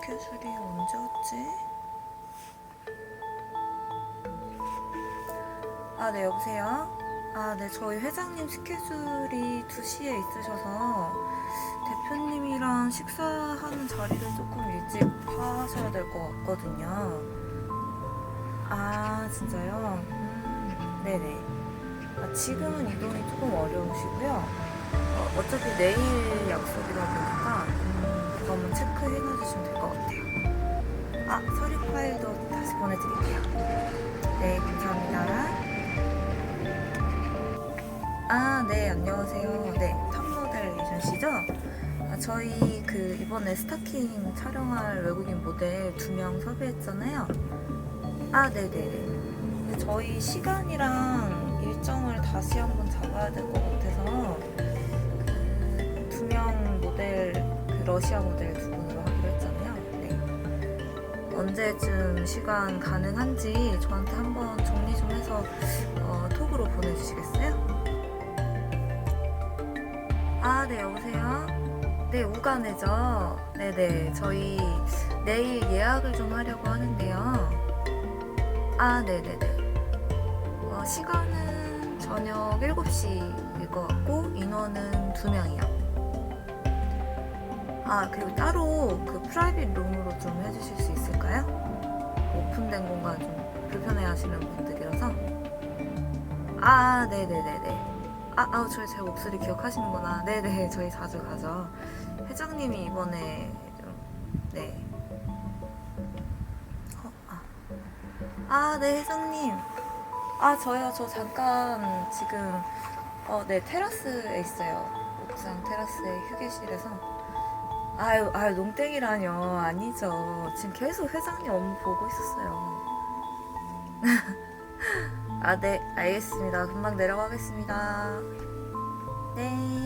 스케줄이 언제 왔지? 아, 네, 여보세요? 아, 네, 저희 회장님 스케줄이 2시에 있으셔서 대표님이랑 식사하는 자리를 조금 일찍 파셔야 될 것 같거든요. 아, 진짜요? 음, 네네. 아, 지금은 이동이 조금 어려우시고요. 어, 어차피 내일 약속이다 보니까 음, 한번 체크해 놔주시면 아, 네, 안녕하세요. 네, 탑모델 에이전시죠? 아, 저희 그 이번에 스타킹 촬영할 외국인 모델 두 명 섭외했잖아요. 아, 네네네. 근데 저희 시간이랑 일정을 다시 한번 잡아야 될 것 같아서 그 두 명 모델, 그 러시아 모델 두 분으로 하기로 했잖아요. 네. 언제쯤 시간 가능한지 저한테 한번 정리 좀 해서 어, 톡으로 보내주시겠어요? 아, 네, 여보세요? 네, 우간회죠? 네네, 저희 내일 예약을 좀 하려고 하는데요. 아, 네네네. 어, 시간은 저녁 7시일 것 같고, 인원은 2명이요. 아, 그리고 따로 그 프라이빗 룸으로 좀 해주실 수 있을까요? 오픈된 공간 좀 불편해 하시는 분들이라서. 아, 네네네네. 아, 아우, 저희 제 목소리 기억하시는구나. 네네, 저희 자주 가죠. 회장님이 이번에 좀, 네. 어, 아. 아, 네, 회장님. 아, 저요, 저 잠깐 지금, 어, 네, 테라스에 있어요. 옥상 테라스의 휴게실에서. 아유, 아유, 농땡이라뇨. 아니죠. 지금 계속 회장님 업무 보고 있었어요. 아, 네, 알겠습니다. 금방 내려가겠습니다. 네.